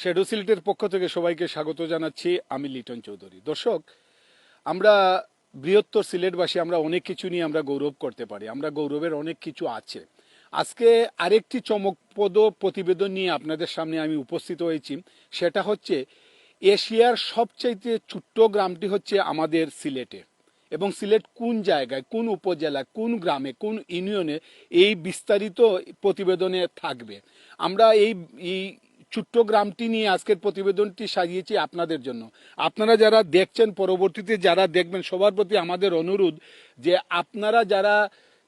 Shadow সিলেটের পক্ষ থেকে সবাইকে স্বাগত জানাচ্ছি। আমি লিটন চৌধুরী। দর্শক, আমরা বৃহত্তর সিলেটবাসী, আমরা অনেক কিছু নিয়ে আমরা গৌরব করতে পারি। আমরা গৌরবের অনেক কিছু আছে। আজকে আরেকটি চমকপ্রদ প্রতিবেদন নিয়ে আপনাদের সামনে আমি উপস্থিত হয়েছি। সেটা হচ্ছে, এশিয়ার সবচাইতে ছোট্ট গ্রামটি হচ্ছে আমাদের সিলেটে। এবং সিলেট কোন জায়গায়, কোন উপজেলায়, কোন গ্রামে, কোন ইউনিয়নে এই বিস্তারিত প্রতিবেদনে থাকবে। আমরা এই ছোট্ট গ্রামটি নিয়ে আজকের প্রতিবেদনটি সাজিয়েছি আপনাদের জন্য। আপনারা যারা দেখছেন পরবর্তীতে, যারা দেখবেন, সবার প্রতি আমাদের অনুরোধ যে আপনারা যারা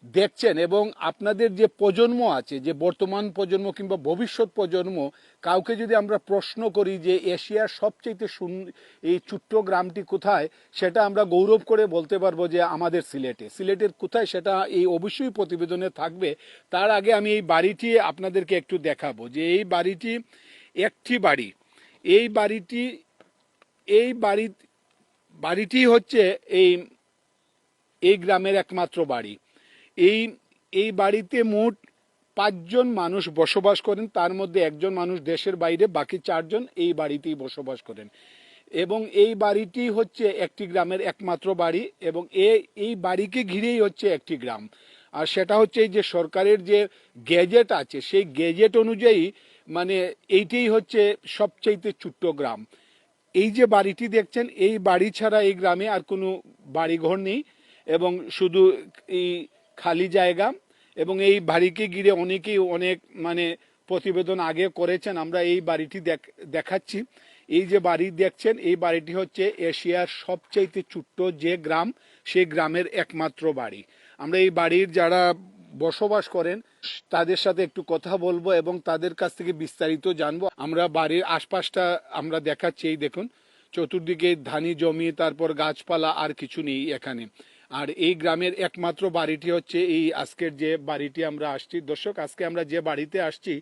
দেখছেন এবং আপনাদের যে প্রজন্ম আছে, যে বর্তমান প্রজন্ম কিংবা ভবিষ্যৎ প্রজন্ম, কাউকে যদি আমরা প্রশ্ন করি যে এশিয়ার সবচেয়ে সুন্দর এই ছোট্ট গ্রামটি কোথায়, সেটা আমরা গৌরব করে বলতে পারব যে আমাদের সিলেটে। সিলেটের কোথায় সেটা এই অবশ্যই প্রতিবেদনে থাকবে। তার আগে আমি এই বাড়িটি আপনাদেরকে একটু দেখাবো যে এই বাড়িটি একটি বাড়ি। এই বাড়িটি, এই বাড়ি বাড়িটি হচ্ছে এই এই গ্রামের একমাত্র বাড়ি। এই এই বাড়িতে মোট পাঁচজন মানুষ বসবাস করেন, তার মধ্যে একজন মানুষ দেশের বাইরে, বাকি চারজন এই বাড়িতেই বসবাস করেন। এবং এই বাড়িটি হচ্ছে একটি গ্রামের একমাত্র বাড়ি এবং এই এই বাড়িকে ঘিরেই হচ্ছে একটি গ্রাম। আর সেটা হচ্ছে যে সরকারের যে গেজেট আছে, সেই গেজেট অনুযায়ী মানে এইটাই হচ্ছে সবচাইতে ছোট্ট গ্রাম। এই যে বাড়িটি দেখছেন, এই বাড়ি ছাড়া এই গ্রামে আর কোনো বাড়িঘর নেই এবং শুধু এই খালি জায়গা এবং এই বাড়িকে ঘিরে অনেকেই অনেক মানে প্রতিবেদন আগে করেছেন, আমরা এই বাড়িটি দেখ- দেখাচ্ছি। এই যে বাড়ি দেখছেন, এই বাড়িটি হচ্ছে এশিয়ার সবচাইতে ছোট্ট যে গ্রাম, সেই গ্রামের একমাত্র বাড়ি। আমরা এই বাড়ির যারা বসবাস করেন, তাদের সাথে একটু কথা বলব এবং তাদের কাছ থেকে বিস্তারিত জানব। আমরা বাড়ির আশপাশটা আমরা দেখাচ্ছি, এই দেখুন। চতুর্দিকে ধানি জমি, তারপর গাছপালা আর কিছু নেই এখানে। আর এই গ্রামের একমাত্র বাড়িটি হচ্ছে এই আজকের যে বাড়িটি আমরা আসছি। দর্শক, আজকে আমরা যে বাড়িতে আসছি,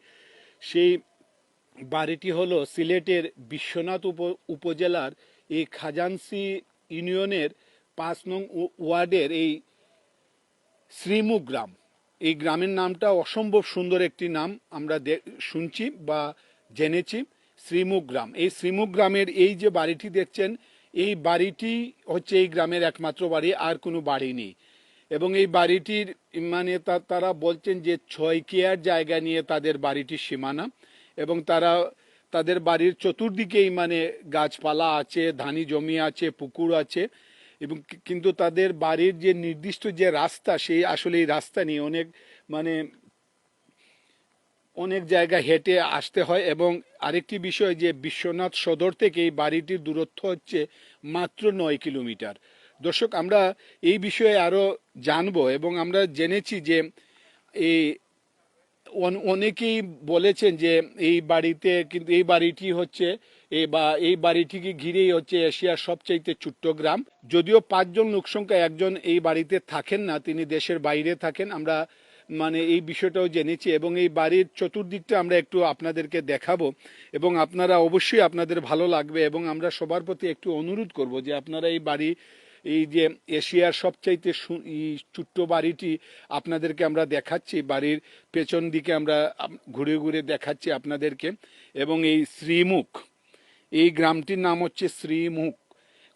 সেই বাড়িটি হলো সিলেটের বিশ্বনাথ উপ, উপজেলার এই খাজানসি ইউনিয়নের পাঁচ নং ওয়ার্ডের এই শ্রীমুখ গ্রাম। এই গ্রামের নামটা অসম্ভব সুন্দর একটি নাম আমরা শুনছি বা জেনেছি শ্রীমুখ গ্রাম। এই শ্রীমুখ গ্রামের এই যে বাড়িটি দেখছেন এই বাড়িটি হচ্ছে এই গ্রামের একমাত্র বাড়ি, আর কোনো বাড়ি নেই। এবং এই বাড়িটির মানে তারা বলছেন যে ছয় কেয়ার জায়গা নিয়ে তাদের বাড়িটির সীমানা এবং তারা, তাদের বাড়ির চতুর্দিকেই মানে গাছপালা আছে, ধানি জমি আছে, পুকুর আছে এবং কিন্তু তাদের বাড়ির যে নির্দিষ্ট যে রাস্তা, সেই আসলে এই রাস্তা নিয়ে অনেক মানে অনেক জায়গা হেঁটে আসতে হয় এবং আরেকটি বিষয় যে বিশ্বনাথ সদর থেকে এই বাড়িটির দূরত্ব হচ্ছে মাত্র নয় কিলোমিটার। দর্শক, আমরা এই বিষয়ে আরও জানব এবং আমরা জেনেছি যে এই অনেকেই বলেছেন যে এই বাড়িতে কিন্তু, এই বাড়িটি হচ্ছে এই বা এই বাড়িটিকে ঘিরেই হচ্ছে এশিয়ার সবচাইতে ছোট্ট গ্রাম। যদিও পাঁচজন লোকসংখ্যা একজন এই বাড়িতে থাকেন না, তিনি দেশের বাইরে থাকেন। আমরা মানে এই বিষয়টাও জেনেছি এবং এই বাড়ির চতুর্দিকটা আমরা একটু আপনাদেরকে দেখাবো এবং আপনারা অবশ্যই আপনাদের ভালো লাগবে এবং আমরা সবার প্রতি একটু অনুরোধ করব যে আপনারা এই বাড়ি, এই যে এশিয়ার সবচাইতে ছোট্ট বাড়িটি আপনাদেরকে আমরা দেখাচ্ছি, বাড়ির পেছন দিকে আমরা ঘুরে ঘুরে দেখাচ্ছি আপনাদেরকে এবং এই শ্রীমুখ, এই গ্রামটির নাম হচ্ছে শ্রীমুখ।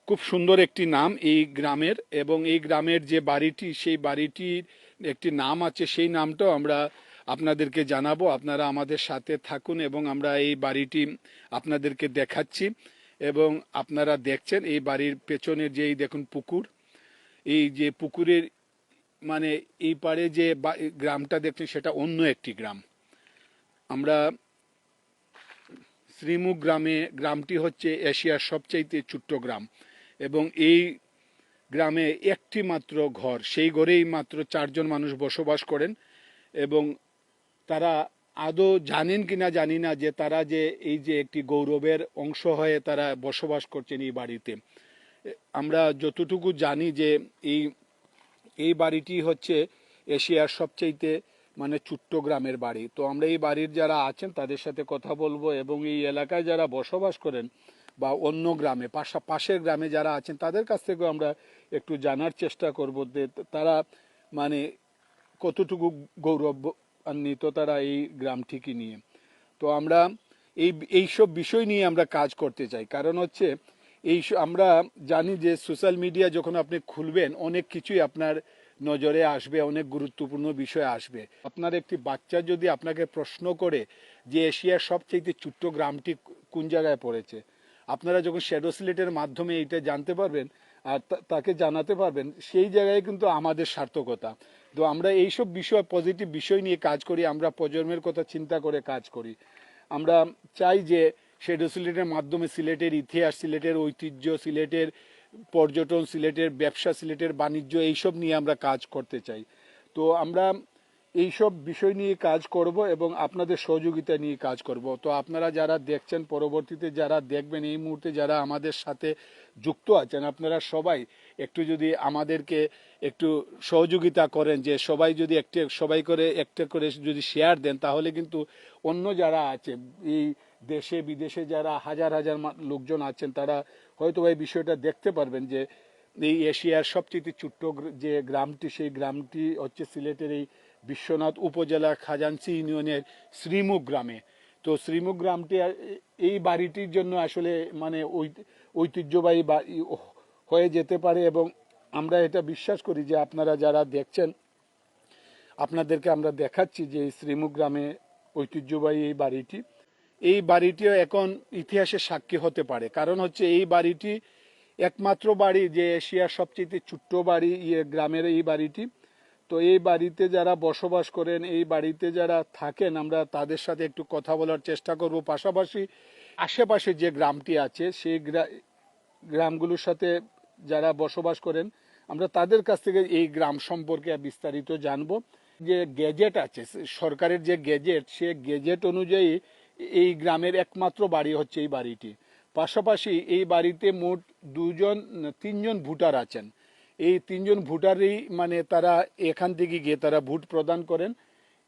খুব সুন্দর একটি নাম এই গ্রামের এবং এই গ্রামের যে বাড়িটি, সেই বাড়িটির একটি নাম আছে, সেই নামটাও আমরা আপনাদেরকে জানাব। আপনারা আমাদের সাথে থাকুন এবং আমরা এই বাড়িটি আপনাদেরকে দেখাচ্ছি এবং আপনারা দেখছেন এই বাড়ির পেছনের যে এই দেখুন পুকুর, এই যে পুকুরের মানে এই পারে যে গ্রামটা দেখছেন সেটা অন্য একটি গ্রাম। আমরা শ্রীমুখ গ্রামে, গ্রামটি হচ্ছে এশিয়ার সবচাইতে ছোট্ট গ্রাম এবং এই গ্রামে একটি মাত্র ঘর, সেই ঘরেই মাত্র চারজন মানুষ বসবাস করেন এবং তারা আদৌ জানেন কিনা জানি না যে তারা যে এই যে একটি গৌরবের অংশ হয়ে তারা বসবাস করছেন এই বাড়িতে। আমরা যতটুকু জানি যে এই এই বাড়িটি হচ্ছে এশিয়ার সবচাইতে মানে ছোট্ট গ্রামের বাড়ি। তো আমরা এই বাড়ির যারা আছেন তাদের সাথে কথা বলব এবং এই এলাকায় যারা বসবাস করেন বা অন্য গ্রামে, পাশা, পাশের গ্রামে যারা আছেন, তাদের কাছ থেকেও আমরা একটু জানার চেষ্টা করব যে তারা মানে কতটুকু গৌরবান্বিত তারা এই গ্রামটিকে নিয়ে। তো আমরা এই, এইসব বিষয় নিয়ে আমরা কাজ করতে চাই। কারণ হচ্ছে এই আমরা জানি যে সোশ্যাল মিডিয়া যখন আপনি খুলবেন, অনেক কিছুই আপনার নজরে আসবে, অনেক গুরুত্বপূর্ণ বিষয় আসবে। আপনার একটি বাচ্চা যদি আপনাকে প্রশ্ন করে যে এশিয়ার সবচেয়ে ছোট্ট গ্রামটি কোন জায়গায় পড়েছে আপনারা যখন শ্যাডো সিলেটের মাধ্যমে এইটা জানতে পারবেন আর তাকে জানাতে পারবেন, সেই জায়গায় কিন্তু আমাদের সার্থকতা। তো আমরা এইসব বিষয় পজিটিভ বিষয় নিয়ে কাজ করি, আমরা প্রজন্মের কথা চিন্তা করে কাজ করি। আমরা চাই যে শ্যাডো সিলেটের মাধ্যমে সিলেটের ইতিহাস সিলেটের ঐতিহ্য সিলেটের পর্যটন সিলেটের ব্যবসা সিলেটের বাণিজ্য, এইসব নিয়ে আমরা কাজ করতে চাই। তো আমরা এইসব বিষয় নিয়ে কাজ করব এবং আপনাদের সহযোগিতা নিয়ে কাজ করব। তো আপনারা যারা দেখছেন, পরবর্তীতে যারা দেখবেন, এই মুহূর্তে যারা আমাদের সাথে যুক্ত আছেন, আপনারা সবাই একটু যদি আমাদেরকে একটু সহযোগিতা করেন, যে সবাই যদি একটা, সবাই করে একটা করে যদি শেয়ার দেন, তাহলে কিন্তু অন্য যারা আছে, এই দেশে, বিদেশে যারা হাজার হাজার লোকজন আছেন, তারা হয়তো এই বিষয়টা দেখতে পারবেন যে এই এশিয়ার সবচেয়ে ছোট্ট যে গ্রামটি, সেই গ্রামটি হচ্ছে সিলেটের এই বিশ্বনাথ উপজেলা খাজানসি ইউনিয়নের শ্রীমুখ গ্রামে। তো শ্রীমুখ গ্রামটি এই বাড়িটির জন্য আসলে মানে ঐতিহ্যবাহী হয়ে যেতে পারে এবং আমরা এটা বিশ্বাস করি যে আপনারা যারা দেখছেন, আপনাদেরকে আমরা দেখাচ্ছি যে শ্রীমুখ গ্রামে ঐতিহ্যবাহী এই বাড়িটি। এই বাড়িটিও এখন ইতিহাসের সাক্ষী হতে পারে। কারণ হচ্ছে এই বাড়িটি একমাত্র বাড়ি যে এশিয়ার সবচেয়ে ছোট্ট বাড়ি ইয়ে গ্রামের এই বাড়িটি। তো এই বাড়িতে যারা বসবাস করেন, এই বাড়িতে যারা থাকেন, আমরা তাদের সাথে একটু কথা বলার চেষ্টা করব। পাশাপাশি আশেপাশে যে গ্রামটি আছে, সেই গ্রা- গ্রামগুলোর সাথে যারা বসবাস করেন, আমরা তাদের কাছ থেকে এই গ্রাম সম্পর্কে বিস্তারিত জানব। যে গেজেট আছে, সরকারের যে গেজেট সে গেজেট অনুযায়ী এই গ্রামের একমাত্র বাড়ি হচ্ছে এই বাড়িটি। পাশাপাশি এই বাড়িতে মোট দুজন, তিনজন ভোটার আছেন। এই তিনজন ভোটারই মানে তারা এখান থেকে গিয়ে তারা ভোট প্রদান করেন।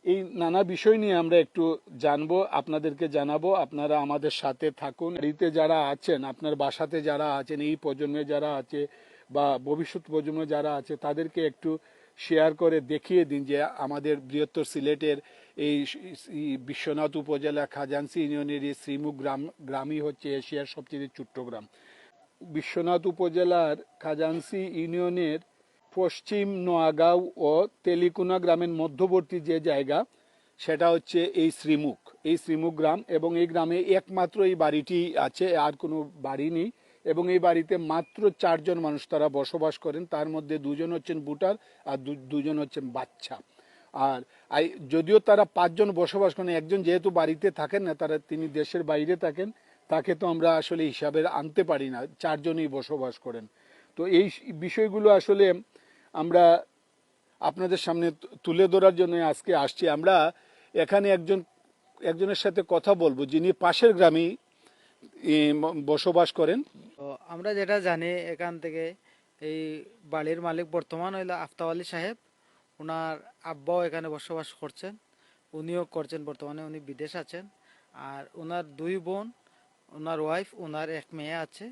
এই নানা বিষয় নিয়ে আমরা একটু জানব, আপনাদেরকে জানাব। আপনারা আমাদের সাথে থাকুন। বাড়িতে যারা আছেন, আপনার বাসাতে যারা আছেন, এই প্রজন্মে যারা আছে বা ভবিষ্যৎ প্রজন্মে যারা আছে, তাদেরকে একটু শেয়ার করে দেখিয়ে দিন যে আমাদের বৃহত্তর সিলেটের এই এই বিশ্বনাথ উপজেলা খাজানসি ইউনিয়নের এই শ্রীমুখ গ্রাম, গ্রামই হচ্ছে এশিয়ার সবচেয়ে ছোট্ট গ্রাম। বিশ্বনাথ উপজেলার খাজানসি ইউনিয়নের পশ্চিম নোয়াগাঁও ও তেলিকুনা গ্রামের মধ্যবর্তী যে জায়গা, সেটা হচ্ছে এই শ্রীমুখ। এই শ্রীমুখ গ্রাম এবং এই গ্রামে একমাত্র এই বাড়িটি আছে, আর কোনো বাড়ি নেই। এবং এই বাড়িতে মাত্র চারজন মানুষ তারা বসবাস করেন। তার মধ্যে দুজন হচ্ছেন বুটার আর দুজন হচ্ছেন বাচ্চা। আর যদিও তারা পাঁচজন বসবাস করেন, একজন যেহেতু বাড়িতে থাকেন না, তারা তিনি দেশের বাইরে থাকেন। তাকে তো আমরা আসলে হিসাবে আনতে পারি না, চারজনই বসবাস করেন। তো এই বিষয়গুলো আসলে আমরা আপনাদের সামনে তুলে ধরার জন্য আজকে আসছি। আমরা এখানে একজন, একজনের সাথে কথা বলব, যিনি পাশের গ্রামেই বসবাস করেন। আমরা যেটা জানি, এখান থেকে এই বাড়ির মালিক বর্তমান হইল আফতাব আলী সাহেব। ওনার আব্বাও এখানে বসবাস করছেন, উনিও করছেন বর্তমানে, উনি বিদেশ আছেন। আর ওনার দুই বোন ওনার ওয়াইফ ওনার এক মেয়ে আছে,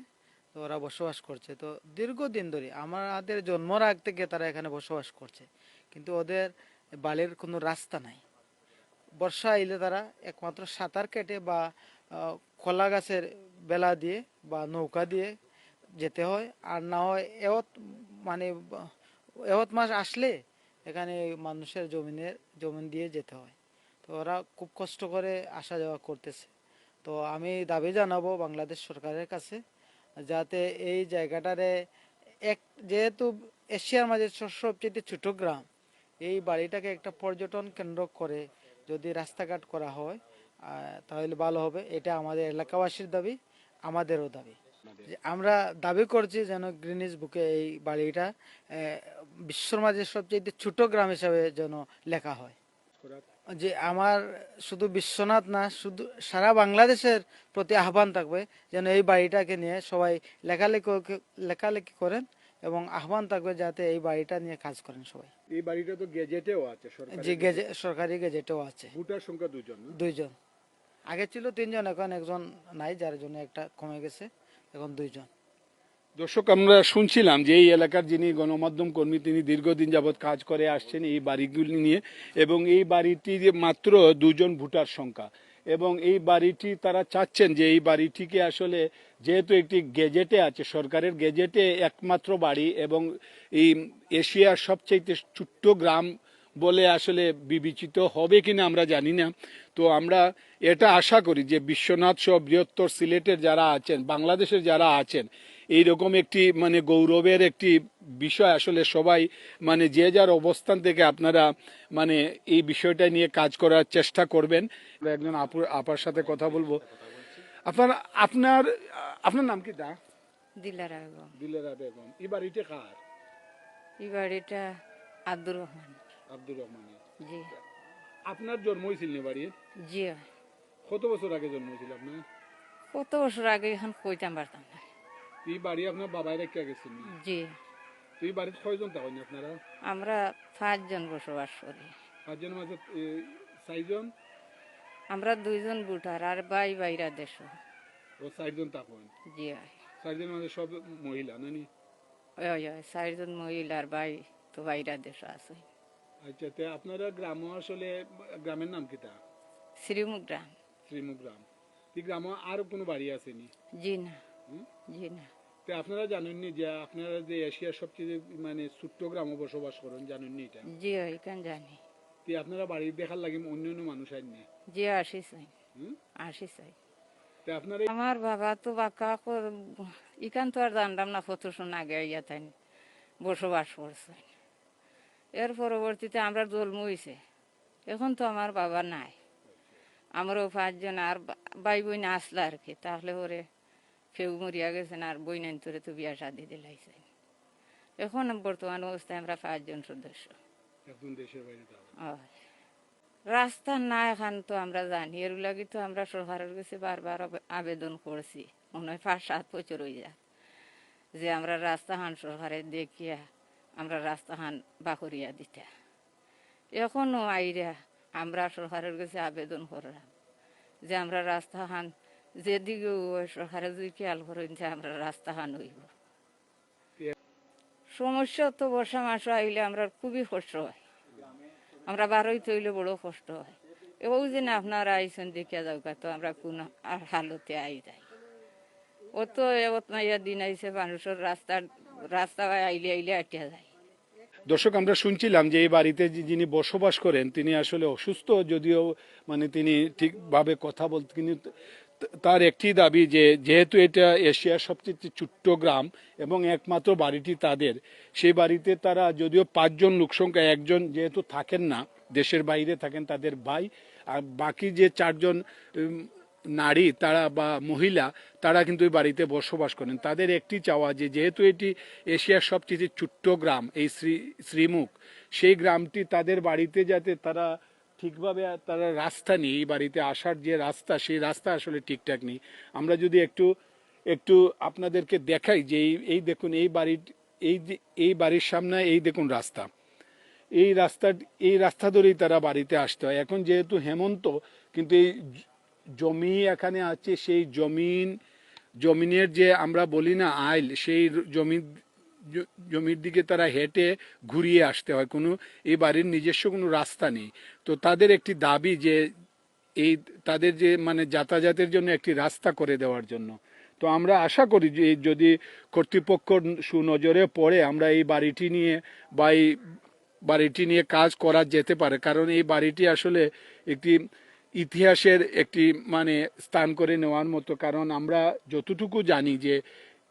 তো ওরা বসবাস করছে। তো দীর্ঘদিন ধরে আমাদের জন্মর আগ থেকে তারা এখানে বসবাস করছে। কিন্তু ওদের বাড়ির কোনো রাস্তা নাই। বর্ষা এলে তারা একমাত্র সাঁতার কেটে বা কলা গাছের বেলা দিয়ে বা নৌকা দিয়ে যেতে হয়। আর না হয় এওত মানে এওত মাস আসলে এখানে মানুষের জমিনের জমিন দিয়ে যেতে হয়। তো ওরা খুব কষ্ট করে আসা যাওয়া করতেছে। তো আমি দাবি জানাব বাংলাদেশ সরকারের কাছে যাতে এই জায়গাটারে এক, যেহেতু এশিয়ার মাঝে সবচেয়ে ছোট গ্রাম, এই বাড়িটাকে একটা পর্যটন কেন্দ্র করে যদি রাস্তাঘাট করা হয় তাহলে ভালো হবে। এটা আমাদের এলাকাবাসীর দাবি, আমাদেরও দাবি। আমরা দাবি করছি যেন গ্রিনিজ বুকে এই বাড়িটা বিশ্বর মাঝে সবচেয়ে ছোট গ্রাম হিসাবে যেন লেখা হয়। যে আমার শুধু বিশ্বনাথ না শুধু সারা বাংলাদেশের প্রতি আহ্বান থাকবে যেন এই বাড়িটাকে নিয়ে সবাই লেখালেখি লেখালেখি করেন এবং আহ্বান থাকবে যাতে এই বাড়িটা নিয়ে কাজ করেন সবাই। এই বাড়িটা তো গেজেটেও আছে সরকারি যে গেজে সরকারি গেজেটেও আছে। ভোটার সংখ্যা দুজন দুইজন। আগে ছিল তিনজন এখন একজন নাই যার জন্য একটা কমে গেছে এখন দুইজন। দর্শক, আমরা শুনছিলাম যে এই এলাকার যিনি গণমাধ্যম কর্মী, তিনি দীর্ঘদিন যাবৎ কাজ করে আসছেন এই বাড়িগুলি নিয়ে এবং এই বাড়িটি মাত্র দুজন ভোটার সংখ্যা এবং এই বাড়িটি তারা চাচ্ছেন যে এই বাড়িটিকে আসলে যেহেতু একটি গেজেটে আছে, সরকারের গেজেটে একমাত্র বাড়ি এবং এই এশিয়ার সবচেয়ে ছোট্ট গ্রাম বলে আসলে বিবেচিত হবে কিনা আমরা জানি না। তো আমরা এটা আশা করি যে বিশ্বনাথ সহ বৃহত্তর সিলেটের যারা আছেন, বাংলাদেশের যারা আছেন এই রকম একটি মানে গৌরবের একটি বিষয় আসলে সবাই মানে যে যার অবস্থান থেকে আপনারা মানে এই বিষয়টা নিয়ে কাজ করার চেষ্টা করবেন। একজন আপুর আপার সাথে কথা বলব। আপনার আপনার আপনার নাম কি দা? দিলারা বেগম। দিলেরা বেগম। এই বাড়িটা কার? এই বাড়িটা আব্দুর রহমান। আব্দুর রহমান। জি। আপনার জন্ম হয়েছিল না বাড়ি জি। কত বছর আগে জন্ম হয়েছিল আপনার? কত বছর আগে এখন কইতাম পারতাম না। এই বাড়ি আপনার বাবাই রেখে গেছেন জি এই বাড়িতে কয়জন থাকেন আপনারা আমরা পাঁচজন বসবাস করি পাঁচজনের মাঝে চারজন আমরা দুইজন বুটার আর বাই বাইরা দেশ ও চারজন থাকেন জি চারজনের মাঝে সব মহিলা নানি চারজন মহিলার বাই তো বাইরা দেশ আছে আচ্ছা তে আপনারা গ্রাম আসলে গ্রামের নাম কিটা শ্রীমুখ গ্রাম শ্রীমুখ গ্রাম এই গ্রামে আর কোনো বাড়ি আসেনি জি না হুম? জি না তো আপনারা জানেননি যে আপনারা যে এশিয়ার সবচেয়ে মানে ছোট্ট গ্রামে বসবাস করেন জানেননি এটা? জি কেন জানি। তো আপনারা বাড়ি দেখার লাগে অন্য অন্য মানুষ আননি জি আসি চাই হুম? আসি চাই তো আপনারা আমার বাবা তো বাক্কা ইখান তো আর জানলাম না কত শোন আগে ইয়া তাই বসবাস করছে। এর পরবর্তীতে আমরা জন্ম হয়েছে এখন তো আমার বাবা নাই। আমরাও পাঁচজন আর ভাই বোন আসলে আর কি তাহলে ওরে কেউ মরিয়া গেছেন আর বই নাইন তোরে তো বিয়া শাদি দিলাইছে এখন বর্তমান অবস্থায় আমরা পাঁচজন সদস্য। রাস্তা না এখন তো আমরা জানি এর লাগি তো আমরা সরকারের কাছে বারবার আবেদন করছি মনে হয় পাঁচ সাত বছর হয়ে যায় যে আমরা রাস্তা হান সরকারে দেখিয়া আমরা রাস্তা হান বাকরিয়া দিতে এখনও আইরা আমরা সরকারের কাছে আবেদন করলাম যে আমরা রাস্তা হান যেদিকে সরকারে যদি খেয়াল করেন যে আমরা রাস্তা হান হইব। সমস্যা তো বর্ষা মাস আইলে আমরা খুবই কষ্ট হয়। আমরা বারোই তৈলে বড় কষ্ট হয়। এবং যে না আপনারা আইসেন দেখিয়া যাও তো আমরা কোন আর হালতে আই যাই। ও তো এত মাইয়া দিন আইসে মানুষের রাস্তা রাস্তা আইলে আইলে আটিয়া যায়। দর্শক, আমরা শুনছিলাম যে এই বাড়িতে যিনি বসবাস করেন, তিনি আসলে অসুস্থ, যদিও মানে তিনি ঠিকভাবে কথা বলতে কিন্তু তার একটি দাবি যে যেহেতু এটা এশিয়ার সবচেয়ে ছোট্ট গ্রাম এবং একমাত্র বাড়িটি তাদের, সেই বাড়িতে তারা যদিও পাঁচজন লোকসংখ্যা একজন যেহেতু থাকেন না, দেশের বাইরে থাকেন তাদের ভাই, আর বাকি যে চারজন নারী তারা বা মহিলা, তারা কিন্তু এই বাড়িতে বসবাস করেন। তাদের একটি চাওয়া যে যেহেতু এটি এশিয়ার সবচেয়ে ছোট্ট গ্রাম, এই শ্রী, শ্রীমুখ, সেই গ্রামটি তাদের বাড়িতে যাতে তারা ঠিকভাবে তারা রাস্তা নেই বাড়িতে আসার যে রাস্তা, সেই রাস্তা আসলে ঠিকঠাক নেই। আমরা যদি একটু একটু আপনাদেরকে দেখাই যে এই দেখুন, এই বাড়ির, এই এই বাড়ির সামনে এই দেখুন রাস্তা। এই রাস্তা এই রাস্তা ধরেই তারা বাড়িতে আসতে। হয় এখন যেহেতু হেমন্ত, কিন্তু এই জমি এখানে আছে, সেই জমিন, জমিনের যে আমরা বলি না আইল, সেই জমি জমির দিকে তারা হেঁটে ঘুরিয়ে আসতে হয়। কোনো এই বাড়ির নিজস্ব কোনো রাস্তা নেই। তো তাদের একটি দাবি যে এই তাদের যে মানে যাতায়াতের জন্য একটি রাস্তা করে দেওয়ার জন্য। তো আমরা আশা করি যে যদি কর্তৃপক্ষ সুনজরে পড়ে আমরা এই বাড়িটি নিয়ে বা এই বাড়িটি নিয়ে কাজ করা যেতে পারে। কারণ এই বাড়িটি আসলে একটি ইতিহাসের একটি মানে স্থান করে নেওয়ার মতো। কারণ আমরা যতটুকু জানি যে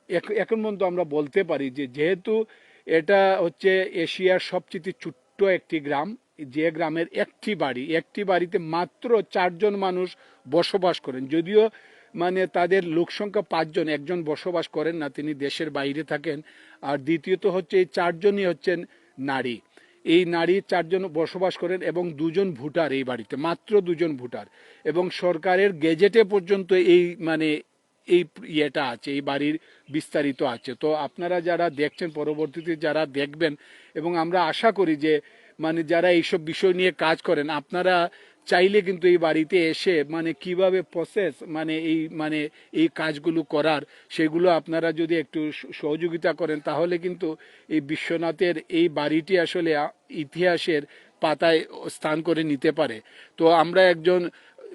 এখন পর্যন্ত আমরা বলতে পারি যে যেহেতু এটা হচ্ছে এশিয়ার সবচেয়ে ছোট্ট একটি গ্রাম, যে গ্রামের একটি বাড়ি, একটি বাড়িতে মাত্র চারজন মানুষ বসবাস করেন। যদিও মানে তাদের লোকসংখ্যা পাঁচজন, একজন বসবাস করেন না, তিনি দেশের বাইরে থাকেন। আর দ্বিতীয়ত হচ্ছে এই চারজনই হচ্ছেন নারী। এই নারী চারজন বসবাস করেন এবং দুজন ভোটার এই বাড়িতে, মাত্র দুজন ভোটার। এবং সরকারের গেজেটে পর্যন্ত এই মানে এই ইয়েটা আছে, এই বাড়ির বিস্তারিত আছে। তো আপনারা যারা দেখছেন পরবর্তীতে, যারা দেখবেন এবং আমরা আশা করি যে মানে যারা এইসব বিষয় নিয়ে কাজ করেন, আপনারা চাইলে কিন্তু এই বাড়িতে এসে মানে কীভাবে প্রসেস মানে এই মানে এই কাজগুলো করার, সেগুলো আপনারা যদি একটু সহযোগিতা করেন, তাহলে কিন্তু এই বিশ্বনাথের এই বাড়িটি আসলে ইতিহাসের পাতায় স্থান করে নিতে পারে। তো আমরা একজন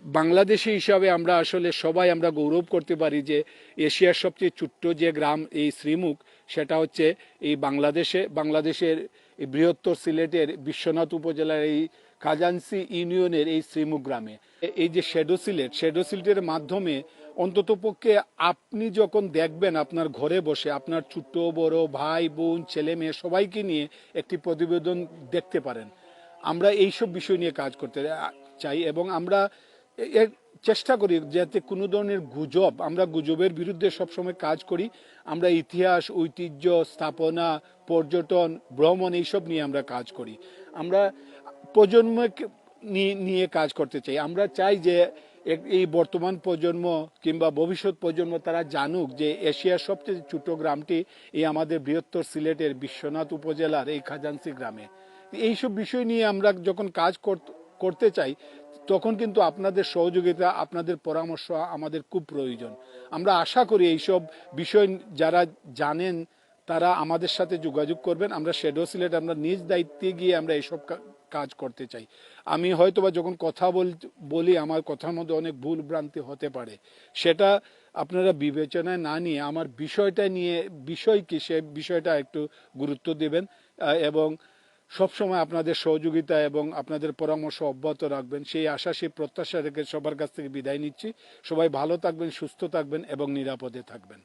বাংলাদেশি হিসাবে আমরা আসলে সবাই আমরা গৌরব করতে পারি যে এশিয়ার সবচেয়ে ছোট্ট যে গ্রাম এই শ্রীমুখ, সেটা হচ্ছে এই বাংলাদেশে, বাংলাদেশের এই বৃহত্তর সিলেটের বিশ্বনাথ উপজেলার এই খাজানসি ইউনিয়নের এই শ্রীমুখ গ্রামে। এই যে শ্যাডো সিলেট, শ্যাডো সিলেটের মাধ্যমে অন্ততপক্ষে আপনি যখন দেখবেন আপনার ঘরে বসে আপনার ছোট্ট, বড় ভাই, বোন, ছেলে, মেয়ে সবাইকে নিয়ে একটি প্রতিবেদন দেখতে পারেন। আমরা এইসব বিষয় নিয়ে কাজ করতে চাই এবং আমরা এর চেষ্টা করি যাতে কোনো ধরনের গুজব, আমরা গুজবের বিরুদ্ধে সবসময় কাজ করি, আমরা ইতিহাস, ঐতিহ্য, স্থাপনা, পর্যটন, ভ্রমণ এইসব নিয়ে আমরা কাজ করি। আমরা প্রজন্মকে নিয়ে কাজ করতে চাই। আমরা চাই যে এই বর্তমান প্রজন্ম কিংবা ভবিষ্যৎ প্রজন্ম তারা জানুক যে এশিয়ার সবচেয়ে ছোট গ্রামটি এই আমাদের বৃহত্তর সিলেটের বিশ্বনাথ উপজেলার এই খাজানসি গ্রামে। এইসব বিষয় নিয়ে আমরা যখন কাজ কর- করতে চাই তখন কিন্তু আপনাদের সহযোগিতা, আপনাদের পরামর্শ আমাদের খুব প্রয়োজন। আমরা আশা করি এইসব বিষয় যারা জানেন, তারা আমাদের সাথে যোগাযোগ করবেন। আমরা শেডো সিলেট আমরা নিজ দায়িত্বে গিয়ে আমরা এইসব কাজ করতে চাই। আমি হয়তোবা যখন কথা বল, বলি, আমার কথার মধ্যে অনেক ভুল ভ্রান্তি হতে পারে। সেটা আপনারা বিবেচনায় না নিয়ে আমার বিষয়টা নিয়ে বিষয় কি সে বিষয়টা একটু গুরুত্ব দেবেন এবং সবসময় আপনাদের সহযোগিতা এবং আপনাদের পরামর্শ অব্যাহত রাখবেন। সেই আশা, সেই প্রত্যাশা রেখে সবার কাছ থেকে বিদায় নিচ্ছি। সবাই ভালো থাকবেন, সুস্থ থাকবেন এবং নিরাপদে থাকবেন।